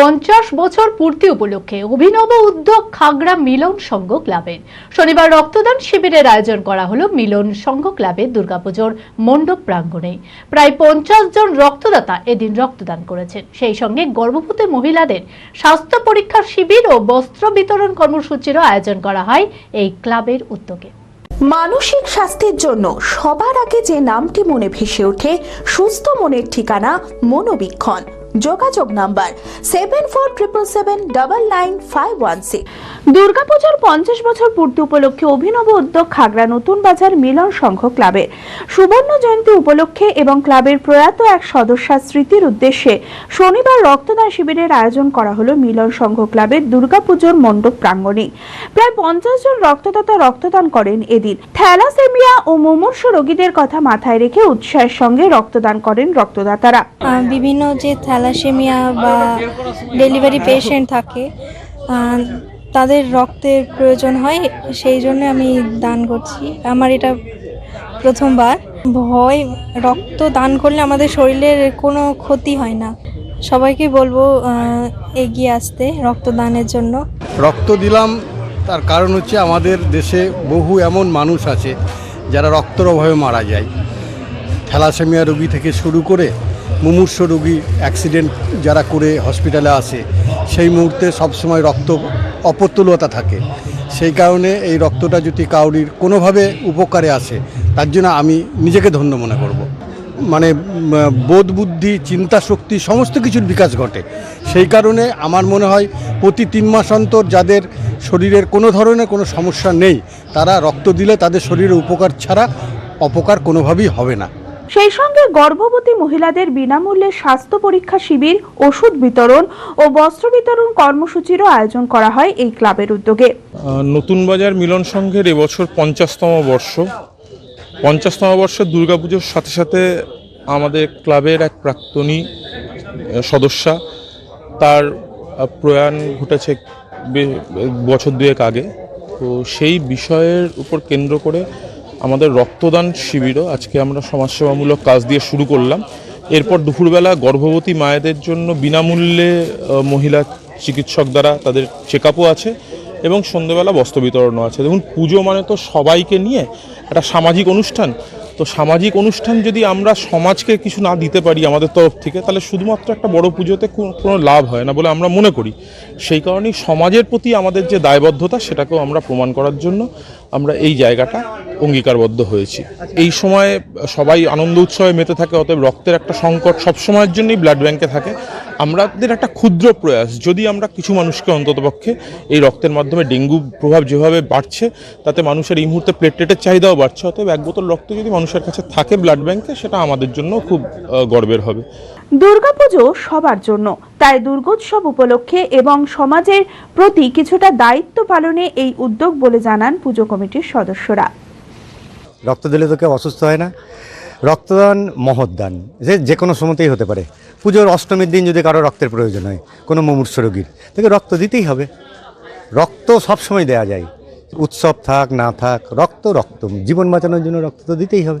পঞ্চাশ বছর পূর্তি উপলক্ষে অভিনব উদ্যোগ খাগড়া মিলন সংঘ ক্লাবের শনিবার রক্তদান শিবিরের আয়োজন করা হলো মিলন সংঘ ক্লাবের দুর্গাপুজোর মণ্ডপ প্রাঙ্গণে। প্রায় পঞ্চাশ জন রক্তদাতা এদিন রক্তদান করেছেন। সেই সঙ্গে গর্ভবতী মহিলাদের স্বাস্থ্য পরীক্ষার শিবির ও বস্ত্র বিতরণ কর্মসূচিরও আয়োজন করা হয় এই ক্লাবের উদ্যোগে। মানসিক স্বাস্থ্যের জন্য সবার আগে যে নামটি মনে ভেসে ওঠে, সুস্থ মনের ঠিকানা মনোবীক্ষণ। যোগাযোগ number seven four triple seven double nine five one six দুর্গাপূজার পঞ্চাশ বছর পূর্তি উপলক্ষে অভিনব উদ্যোগ খাগড়া নতুন বাজার মিলন সংঘ ক্লাবের সুবর্ণ জয়ন্তী উপলক্ষে এবং ক্লাবের প্রয়াত এক সদস্যার স্মৃতির উদ্দেশ্যে শনিবার রক্তদান শিবিরের আয়োজন করা হলো মিলন সংঘ ক্লাবের দুর্গাপুজোর মণ্ডপ প্রাঙ্গণে। প্রায় পঞ্চাশ জন রক্তদাতা রক্তদান করেন এদিন। থ্যালাসেমিয়া ও মুমূর্ষু রোগীদের কথা মাথায় রেখে উৎসাহের সঙ্গে রক্তদান করেন রক্তদাতারা। বিভিন্ন যে থ্যালাসেমিয়া বা ডেলিভারি পেশেন্ট থাকে তাদের রক্তের প্রয়োজন হয়, সেই জন্য আমি দান করছি। আমার এটা প্রথমবার। ভয়, রক্ত দান করলে আমাদের শরীরের কোনো ক্ষতি হয় না। সবাইকে বলব এগিয়ে আসতে রক্তদানের জন্য। রক্ত দিলাম, তার কারণ হচ্ছে আমাদের দেশে বহু এমন মানুষ আছে যারা রক্তর অভাবে মারা যায়। থ্যালাসেমিয়া রোগী থেকে শুরু করে মুমূর্ষ রোগী অ্যাক্সিডেন্ট যারা করে হসপিটালে আসে, সেই মুহূর্তে সবসময় রক্ত অপতুলতা থাকে। সেই কারণে এই রক্তটা যদি কাউরির কোনোভাবে উপকারে আসে, তার জন্য আমি নিজেকে ধন্য মনে করব। মানে বোধ বুদ্ধি, চিন্তা শক্তি সমস্ত কিছুর বিকাশ ঘটে। সেই কারণে আমার মনে হয় প্রতি তিন মাস অন্তর যাদের শরীরের কোনো ধরনের কোনো সমস্যা নেই, তারা রক্ত দিলে তাদের শরীরের উপকার ছাড়া অপকার কোনোভাবেই হবে না। সেই সঙ্গে গর্ভবতী মহিলাদের বিনামূল্যে স্বাস্থ্য পরীক্ষা শিবির, ওষুধ বিতরণ ও বস্ত্র বিতরণ কর্মসূচিরও আয়োজন করা হয় এই ক্লাবের উদ্যোগে। নতুন বাজার মিলন সংঘের এবছর পঞ্চাশতম বর্ষ। পঞ্চাশতম বর্ষের দুর্গাপুজোর সাথে সাথে আমাদের ক্লাবের এক প্রাক্তনী সদস্যা, তার প্রয়াণ ঘটেছে বছর দুয়েক আগে। তো সেই বিষয়ের উপর কেন্দ্র করে আমাদের রক্তদান শিবিরও আজকে আমরা সমাজসেবামূলক কাজ দিয়ে শুরু করলাম। এরপর দুপুরবেলা গর্ভবতী মায়েদের জন্য বিনামূল্যে মহিলা চিকিৎসক দ্বারা তাদের চেক আছে এবং সন্ধ্যেবেলা বস্ত্র বিতরণও আছে। দেখুন, পুজো মানে তো সবাইকে নিয়ে একটা সামাজিক অনুষ্ঠান। তো সামাজিক অনুষ্ঠান যদি আমরা সমাজকে কিছু না দিতে পারি আমাদের তরফ থেকে, তাহলে শুধুমাত্র একটা বড় পুজোতে কোনো লাভ হয় না বলে আমরা মনে করি। সেই কারণেই সমাজের প্রতি আমাদের যে দায়বদ্ধতা, সেটাকেও আমরা প্রমাণ করার জন্য আমরা এই জায়গাটা অঙ্গীকারবদ্ধ হয়েছি। এই সময় সবাই আনন্দ উৎসবে মেতে থাকে, অতএব রক্তের একটা সংকট সব সময়ের জন্যই ব্লাড ব্যাংকে থাকে। আমাদের একটা ক্ষুদ্র প্রয়াস যদি আমরা কিছু মানুষকে অন্ততপক্ষে এই রক্তের মাধ্যমে ডেঙ্গু প্রভাব যেভাবে বাড়ছে তাতে মানুষের এই মুহূর্তে প্লেটলেটের চাহিদাও বাড়ছে অতএব এক বোতল রক্ত যদি মানুষের কাছে থাকে ব্লাড ব্যাংকে সেটা আমাদের জন্য খুব গর্বের হবে। দুর্গাপুজো সবার জন্য তাই দুর্গোৎসব উপলক্ষে এবং সমাজের প্রতি কিছুটা দায়িত্ব পালনে এই উদ্যোগ বলে জানান পুজো কমিটির সদস্যরা। রক্ত দিলে তো কেউ অসুস্থ হয় না। রক্তদান মহৎদান, যে যে কোনো সময়তেই হতে পারে। পুজোর অষ্টমীর দিন যদি কারও রক্তের প্রয়োজন হয়, কোনো মুমূর্ষ রোগীর, তাকে রক্ত দিতেই হবে। রক্ত সবসময় দেয়া যায়। উৎসব থাক, না থাক, রক্ত রক্ত জীবন বাঁচানোর জন্য রক্ত তো দিতেই হবে।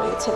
রয়েছে